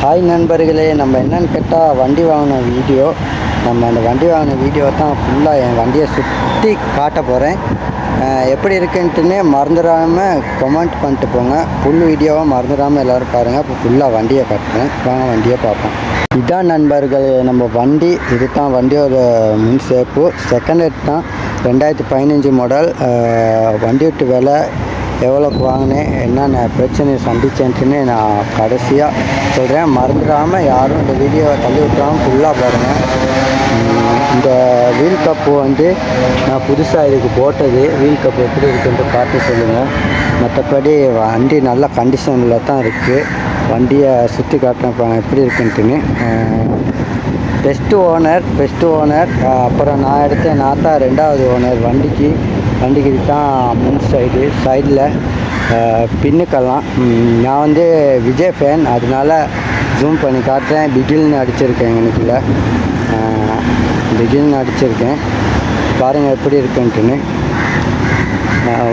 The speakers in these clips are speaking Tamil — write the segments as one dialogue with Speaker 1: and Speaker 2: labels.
Speaker 1: ஹாய் நண்பர்களே நம்ம என்னன்னு கேட்டால் வண்டி வாங்கின வீடியோ. நம்ம அந்த வண்டி வாங்கின வீடியோ தான் ஃபுல்லாக என் வண்டியை சுற்றி காட்ட போகிறேன் எப்படி இருக்குன்ட்டுன்னு மறந்துடாமல் கமெண்ட் பண்ணிட்டு போங்க. ஃபுல் வீடியோவாக மறந்துடாமல் எல்லோரும் பாருங்கள் இப்போ ஃபுல்லாக வண்டியை காட்டுறேன். வாங்க வண்டியை பார்ப்போம். இதான் நண்பர்களே நம்ம வண்டி. இது தான் வண்டியோட முன் சேப்பு. செகண்ட் ஹெட் தான். ரெண்டாயிரத்தி பதினஞ்சு மாடல் வண்டி விட்டு விலை எவ்வளோக்கு வாங்கினேன் என்னென்ன பிரச்சனையை சந்திச்சேன்ட்டுன்னு நான் கடைசியாக சொல்கிறேன் மறந்துடாமல் யாரும் இந்த வீடியோவை தள்ளி விட்டுறாமல் ஃபுல்லாக பாருங்கள் இந்த வீல் கப்பு வந்து நான் புதுசாக இதுக்கு போட்டது. வீல் கப்பு எப்படி இருக்குன்ட்டு பார்த்து சொல்லுங்கள் மற்றபடி வண்டி நல்ல கண்டிஷனில் தான் இருக்குது வண்டியை சுற்றி காட்டுறேன் எப்படி இருக்குன்ட்டுன்னு பெஸ்ட்டு ஓனர் பெஸ்ட்டு ஓனர். அப்புறம் நான் எடுத்த நான் தான் ரெண்டாவது ஓனர் வண்டிக்கு. வண்டிக்கு தான் முன் சைடு சைடில் பின்னுக்கெல்லாம். நான் வந்து விஜய் ஃபேன் அதனால ஜூம் பண்ணி காட்டுறேன். பிகில்னு அடிச்சிருக்கேன் எனக்குள்ள பிகில்னு அடிச்சிருக்கேன். பாருங்கள் எப்படி இருக்குன்ட்டுன்னு.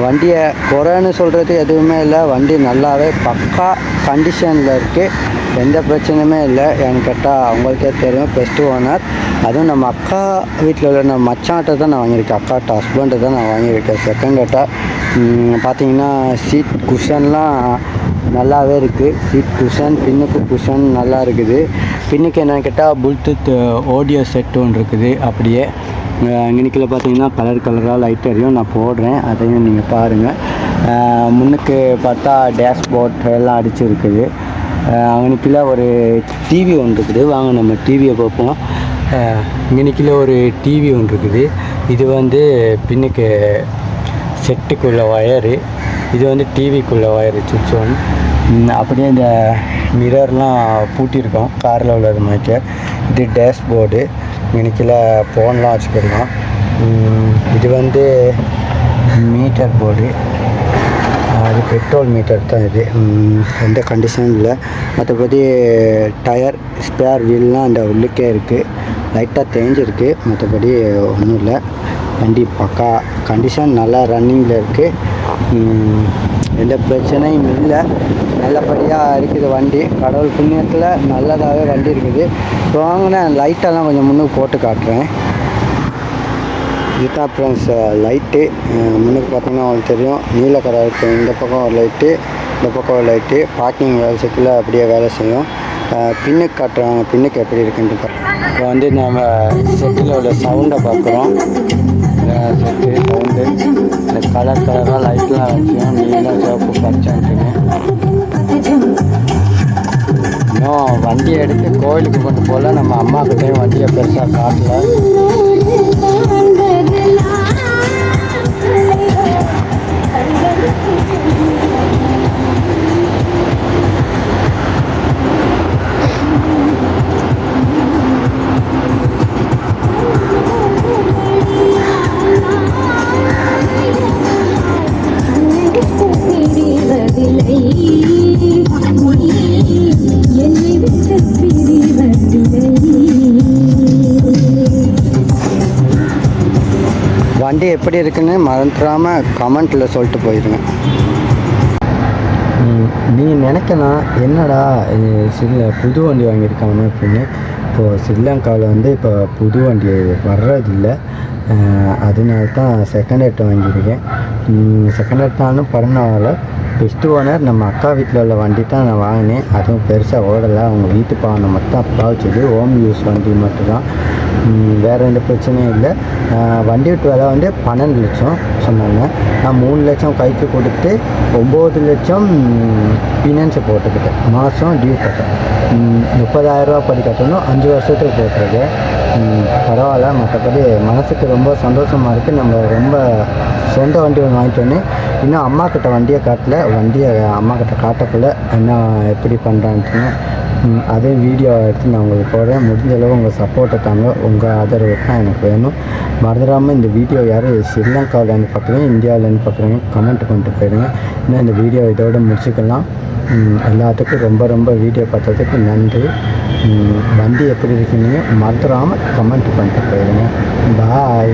Speaker 1: வண்டியை குறைன்னு சொல்கிறது எதுவுமே இல்லை. வண்டி நல்லாவே பக்கா கண்டிஷனில் இருக்குது எந்த பிரச்சனையுமே இல்லை. ஏன்னு கேட்டால் அவங்களுக்கே தெரியும் பெஸ்ட் ஓனர் அதுவும் நம்ம அக்கா வீட்டில் உள்ள நம்ம மச்சான்கிட்ட தான் நான் வாங்கியிருக்கேன். அக்காட்ட ஹஸ்பண்ட்டை தான் நான் வாங்கியிருக்கேன். செகண்ட் கேட்டால் பார்த்தீங்கன்னா சீட் குஷன்லாம் நல்லாவே இருக்குது சீட் குஷன் பின்னுக்கு குஷன் நல்லா இருக்குது. பின்னுக்கு என்னன்னு கேட்டால் புல்டூத் ஆடியோ செட்டு ஒன்று இருக்குது. அப்படியே இங்கனிக்கில் பார்த்தீங்கன்னா கலர் கலராக லைட் எரியும் நான் போடுறேன். அதையும் நீங்கள் பாருங்கள் முன்னுக்கு பார்த்தா டேஷ்போர்ட் எல்லாம் அடிச்சிருக்குது. அங்கனிக்கில் ஒரு டிவி ஒன்று இருக்குது. வாங்க நம்ம டிவியை பார்ப்போம். இங்கனிக்கில் ஒரு டிவி ஒன்று இருக்குது. இது வந்து பின்னுக்கு செட்டுக்குள்ள ஒயரு இது வந்து டிவிக்குள்ள ஒயரு சுவிட்ச் ஒன் அப்படியே இந்த மிரர்லாம் பூட்டியிருக்கோம். காரில் உள்ளது மாதிரி இது டேஷ்போர்டு இன்றைக்கில் ஃபோன்லாம் வச்சுக்கிருக்கோம். இது வந்து மீட்டர் போர்டு அது பெட்ரோல் மீட்டர் தான் இது. எந்த கண்டிஷனும் இல்லை. மற்றபடி டயர் ஸ்பேர் வீல்லாம் அந்த உள்ளுக்கே இருக்குது லைட்டாக தேஞ்சிருக்கு. மற்றபடி ஒன்றும் இல்லை. வண்டி பக்கா. கண்டிஷன் நல்லா ரன்னிங்கில் இருக்குது எந்த பிரச்சனையும் இல்லை. நல்லபடியாக இருக்குது வண்டி. கடவுள் புண்ணியத்தில் நல்லதாகவே வண்டி இருக்குது. இப்போ வாங்கின லைட்டெல்லாம் கொஞ்சம் முன்னுக்கு போட்டு காட்டுறேன். இதுதான் ஃப்ரெண்ட்ஸ் லைட்டு. முன்னுக்கு பார்த்தீங்கன்னா உங்களுக்கு தெரியும். நீல கலர் இருக்குது இந்த பக்கம் ஒரு லைட்டு இந்த பக்கம் ஒரு லைட்டு. பார்க்கிங் வேலை செட்டில் அப்படியே வேலை செய்யும். பின்னுக்கு காட்டுறாங்க பின்னுக்கு எப்படி இருக்குன்ட்டு இப்போ வந்து நம்ம செட்டில் உள்ள சவுண்டை பார்க்குறோம். செட்டு சவுண்டு இந்த கலர் கலராக லைட்லாம் வச்சியும் நீலம் சிவப்பு பச்சைன்ட்டுங்க இன்னும் வண்டியை எடுத்து கோயிலுக்கு கொண்டு போகல. நம்ம அம்மாக்கிட்டையும் வண்டியை பெருசாக காட்டல. வண்டி எப்படி இருக்குன்னு மறந்துடாமல் கமெண்ட்டில் சொல்லிட்டு போயிடுங்க நீ நினைக்கலாம் என்னடா இது சில புது வண்டி வாங்கியிருக்காங்க அப்படின்னு. இப்போது ஸ்ரீலங்காவில் வந்து இப்போ புது வண்டி வர்றதில்லை. அதனால தான் செகண்ட் ஹேட் வாங்கியிருக்கேன். செகண்ட் ஹேட்னாலும் பரவாயில்ல பெஸ்ட் ஓனர் நம்ம அக்கா வீட்டில் உள்ள வண்டி தான் நான் வாங்கினேன். அதுவும் பெருசாக ஓடலை. அவங்க வீட்டு பாவனை மட்டும் அப்பா வச்சது. ஹோம் யூஸ் வண்டி மட்டும்தான். வேறு வேற எந்த பிரச்சனையும் இல்லை. வண்டி விட்டு விலை வந்து பன்னெண்டு லட்சம் சொன்னாங்க. நான் மூணு லட்சம் கைக்கு கொடுத்து ஒம்பது லட்சம் ஃபினான்ஸை போட்டுக்கிட்டேன். மாதம் டியூ கட்டேன் முப்பதாயிரரூபா படி கட்டணும். அஞ்சு வருஷத்துக்கு போட்டுருக்கேன். பரவாயில்ல. மற்றபடி மனசுக்கு ரொம்ப சந்தோஷமாக இருக்குது நம்ம ரொம்ப சொந்த வண்டி ஒன்று வாங்கிட்டோன்னே இன்னும் அம்மா கிட்ட வண்டியை காட்டல. வண்டியை அம்மா கிட்ட காட்டக்குள்ள என்ன எப்படி பண்ணுறான்ட்டுன்னு அதே வீடியோ எடுத்து நான் உங்களுக்கு போடுறேன். முடிஞ்சளவு உங்கள் சப்போர்ட்டை தாங்க உங்கள் ஆதரவு தான் எனக்கு வேணும். மறந்துடாமல் இந்த வீடியோ யாரும் ஸ்ரீலங்காவிலேருந்து பார்க்குறீங்க இந்தியாவிலேருந்து பார்க்குறீங்க கமெண்ட் கொண்டு போயிடுங்க இன்னும் இந்த வீடியோ இதோட முடிச்சுக்கலாம். எல்லாத்துக்கும் ரொம்ப ரொம்ப வீடியோ பார்த்ததுக்கு நன்றி. வண்டி எப்படி இருக்குன்னு மறந்துடாமல் கமெண்ட் பண்ணிட்டு போயிடுங்க பாய்